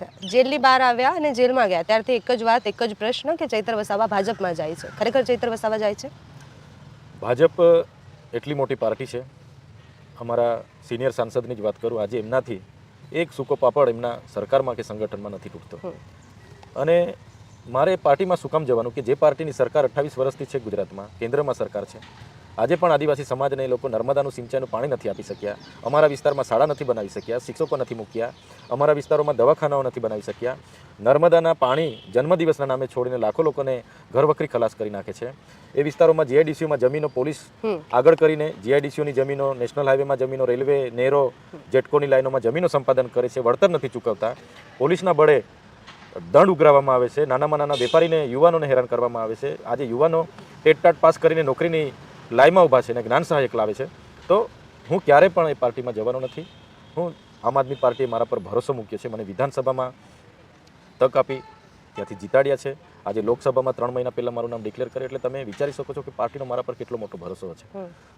છે. જેલની બહાર આવ્યા અને જેલમાં ગયા. ત્યારથી એક જ વાત એક જ પ્રશ્ન કે ચૈત્ર વસાવા ભાજપમાં જાય છે. ખરેખર ચૈત્ર વસાવા જાય છે? ભાજપ એટલી મોટી પાર્ટી છે. અમારા સિનિયર સાંસદની જ વાત કરું. આજે એમનાથી એક સૂકો પાપડ એમના સરકારમાં કે સંગઠનમાં નથી તૂટતો. અને મારે પાર્ટીમાં શું કામ જવાનું કે જે પાર્ટીની સરકાર અઠ્ઠાવીસ વર્ષથી છે ગુજરાતમાં કેન્દ્રમાં સરકાર છે. આજે પણ આદિવાસી સમાજને એ લોકો નર્મદાનું સિંચાઈનું પાણી નથી આપી શક્યા. અમારા વિસ્તારમાં શાળા નથી બનાવી શક્યા શિક્ષકો નથી મૂક્યા. અમારા વિસ્તારોમાં દવાખાનાઓ નથી બનાવી શક્યા. નર્મદાના પાણી જન્મદિવસના નામે છોડીને લાખો લોકોને ઘરવખરી ખલાસ કરી નાખે છે. એ વિસ્તારોમાં જીઆઈડીસીયુમાં જમીનો પોલીસ આગળ કરીને જીઆઈડીસીઓની જમીનો નેશનલ હાઈવેમાં જમીનો રેલવે નેરો જેટકોની લાઈનોમાં જમીનો સંપાદન કરે છે વળતર નથી ચૂકવતા. પોલીસના બળે દંડ ઉઘરાવવામાં આવે છે. નાનામાં નાના વેપારીને યુવાનોને હેરાન કરવામાં આવે છે. આજે યુવાનો ટેટટાટ પાસ કરીને નોકરીની લાઈમાં ઊભા છે અને જ્ઞાન સહાયક લાવે છે. તો હું ક્યારે પણ એ પાર્ટીમાં જવાનો નથી. હું આમ આદમી પાર્ટીએ મારા પર ભરોસો મૂક્યો છે. મને વિધાનસભામાં તક આપી ત્યાંથી જીતાડ્યા છે. આજે લોકસભામાં ત્રણ મહિના પહેલાં મારું નામ ડિક્લેર કરે એટલે તમે વિચારી શકો છો કે પાર્ટીનો મારા પર કેટલો મોટો ભરોસો છે.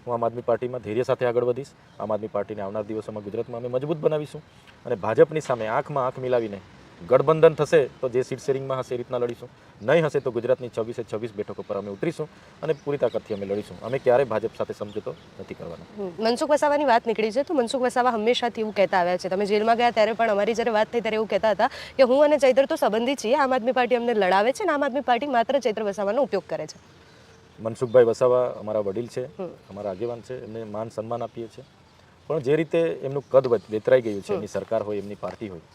હું આમ આદમી પાર્ટીમાં ધૈર્ય સાથે આગળ વધીશ. આમ આદમી પાર્ટીને આવનાર દિવસોમાં ગુજરાતમાં અમે મજબૂત બનાવીશું. અને ભાજપની સામે આંખમાં આંખ મિલાવીને ગઠબંધન થશે તો જે સીટ શેરિંગમાં હશે એ રીતના લડીશું. નહીં હશે તો ગુજરાતની છવ્વીસે છવ્વીસ બેઠકો પર અમે ઉતરીશું અને પૂરી તાકાતથી અમે લડીશું. અમે ક્યારેય ભાજપ સાથે સમજૂતો નથી કરવાનો. મનસુખ વસાવાની વાત નીકળી છે તો મનસુખ વસાવા હંમેશાથી એવું કહેતા આવ્યા છે. તમે જેલમાં ગયા ત્યારે પણ અમારી જ્યારે વાત થઈ ત્યારે એવું કહેતા હતા કે હું અને ચૈત્ર તો સંબંધી છીએ. આમ આદમી પાર્ટી અમને લડાવે છે અને આમ આદમી પાર્ટી માત્ર ચૈત્ર વસાવાનો ઉપયોગ કરે છે. મનસુખભાઈ વસાવા અમારા વડીલ છે અમારા આગેવાન છે એમને માન સન્માન આપીએ છીએ. પણ જે રીતે એમનું કદ વેતરાઈ ગયું છે એમની સરકાર હોય એમની પાર્ટી હોય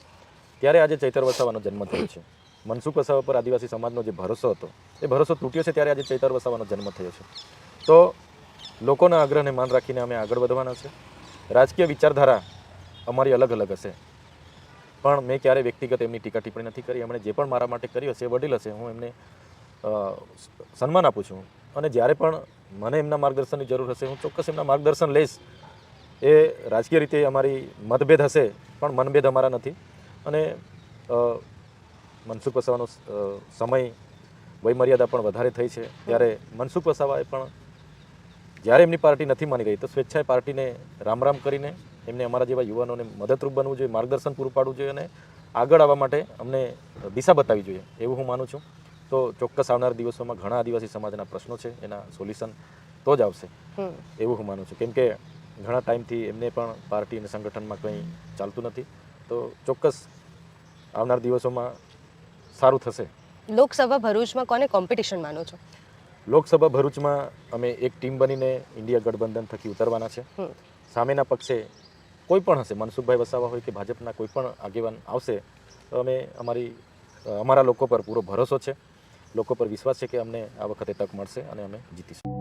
ત્યારે આજે ચૈતર વસાવાનો જન્મ થયો છે. મનસુખ વસાવા પર આદિવાસી સમાજનો જે ભરોસો હતો, એ ભરોસો તૂટ્યો છે ત્યારે આજે ચૈતર વસાવાનો જન્મ થયો છે. તો લોકોના આગ્રહને માન રાખીને અમે આગળ વધવાના છે. રાજકીય વિચારધારા અમારી અલગ અલગ હશે. પણ મેં ક્યારે વ્યક્તિગત એમની ટીકા ટિપ્પણી નથી કરી. એમણે જે પણ મારા માટે કર્યું હશે એ વડીલ હશે. હું એમને સન્માન આપું છું. અને જ્યારે પણ મને એમના માર્ગદર્શનની જરૂર હશે, હું ચોક્કસ એમના માર્ગદર્શન લઈશ. એ રાજકીય રીતે અમારી મતભેદ હશે, પણ મનભેદ અમારા નથી. અને મનસુખ વસાવાનો સમય વયમર્યાદા પણ વધારે થઈ છે. ત્યારે મનસુખ વસાવાએ પણ જ્યારે એમની પાર્ટી નથી માની રહી તો સ્વેચ્છાએ પાર્ટીને રામ રામ કરીને એમને અમારા જેવા યુવાનોને મદદરૂપ બનવું જોઈએ માર્ગદર્શન પૂરું પાડવું જોઈએ અને આગળ આવવા માટે અમને દિશા બતાવી જોઈએ એવું હું માનું છું. તો ચોક્કસ આવનાર દિવસોમાં ઘણા આદિવાસી સમાજના પ્રશ્નો છે એના સોલ્યુશન તો જ આવશે. એવું હું માનું છું. કેમ કે ઘણા ટાઈમથી એમને પણ પાર્ટી અને સંગઠનમાં કંઈ ચાલતું નથી. તો ચોક્કસ આવનાર દિવસોમાં સારું થશે. લોકસભા ભરૂચમાં કોને કોમ્પિટિશન માનો છો? લોકસભા ભરૂચમાં અમે એક ટીમ બનીને ઇન્ડિયા ગઠબંધન થકી ઉતરવાના છે. સામેના પક્ષે કોઈ પણ હશે મનસુખભાઈ વસાવા હોય કે ભાજપના કોઈ પણ આગેવાન આવશે તો અમે અમારી અમારા લોકો પર પૂરો ભરોસો છે. લોકો પર વિશ્વાસ છે કે અમને આ વખતે તક મળશે અને અમે જીતીશું.